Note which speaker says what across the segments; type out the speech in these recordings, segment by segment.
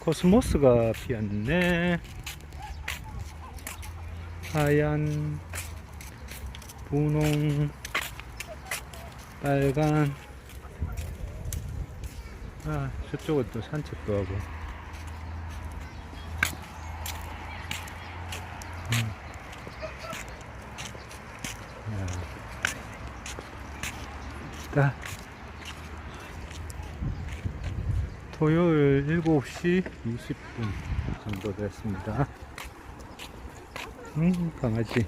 Speaker 1: 코스모스가 피었네. 하얀, 분홍, 빨간. 아, 저쪽은 또 산책도 하고. 음. 야. 자. 토요일 7시 20분 정도 됐습니다. 음, 강아지.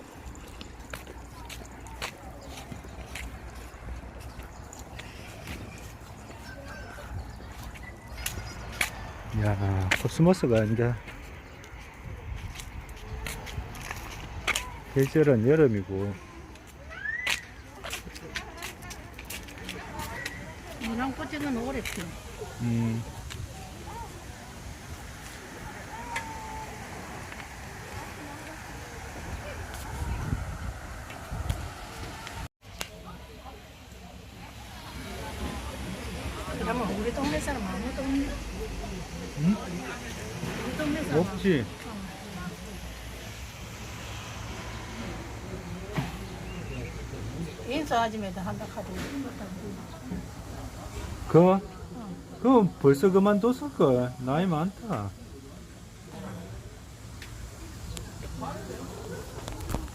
Speaker 1: 야, 코스모스가 이제 계절은 여름이고
Speaker 2: 이런 꽃은 오래 피워.
Speaker 1: 음,
Speaker 2: 우리 동네 사람 아무도 없네.
Speaker 1: 음?
Speaker 2: 우리 동네 사람
Speaker 1: 없지.
Speaker 2: 인사 아줌마도 한다 카드.
Speaker 1: 그, 그 벌써 그만뒀을 걸. 나이 많다.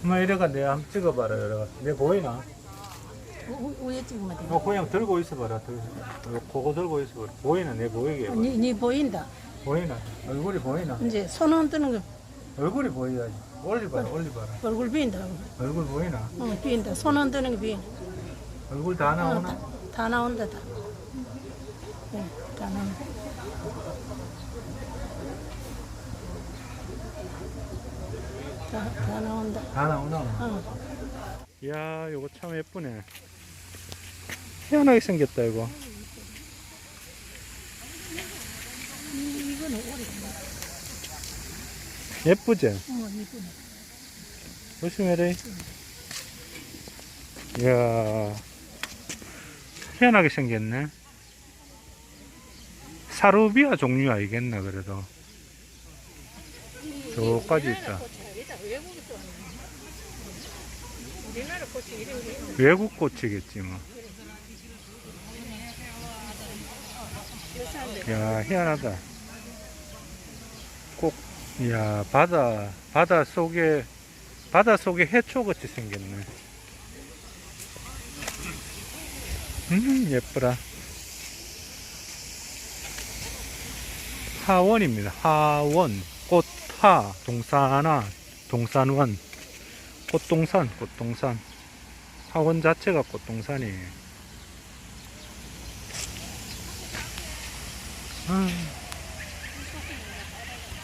Speaker 1: 엄마 이래가 내가 한번 찍어봐라 이래가 내 보이나?
Speaker 2: 위에 찍으면 돼.
Speaker 1: 너 그냥 들고 있어봐라 들고 그거 들고 있어봐라 보이나 내 보이게 해봐.
Speaker 2: 니, 니 보인다.
Speaker 1: 보이나? 얼굴이 보이나?
Speaker 2: 이제 손 흔드는 거
Speaker 1: 얼굴이 보여야지 올리봐라 올리봐라
Speaker 2: 얼굴 비인다.
Speaker 1: 얼굴 보이나?
Speaker 2: 응, 비인다. 손 흔드는 게 비인다.
Speaker 1: 얼굴 다
Speaker 2: 어,
Speaker 1: 나오나?
Speaker 2: 다, 다 나온다, 다. 네, 다 나온다. 다, 다 나온다.
Speaker 1: 다 나오나?
Speaker 2: 어.
Speaker 1: 이야 요거 참 예쁘네 희한하게 생겼다 이거. 예쁘지?
Speaker 2: 어.
Speaker 1: 조심해라 이야 희한하게 생겼네 사루비아 종류 아니겠나 그래도 저까지 있다. 외국 꽃이겠지 뭐 야, 희한하다. 꼭, 야, 바다, 바다 속에, 바다 속에 해초 같이 생겼네. 음, 예쁘라. 하원입니다. 하원. 꽃하, 동산화, 동산원. 꽃동산, 꽃동산. 하원 자체가 꽃동산이에요. 아,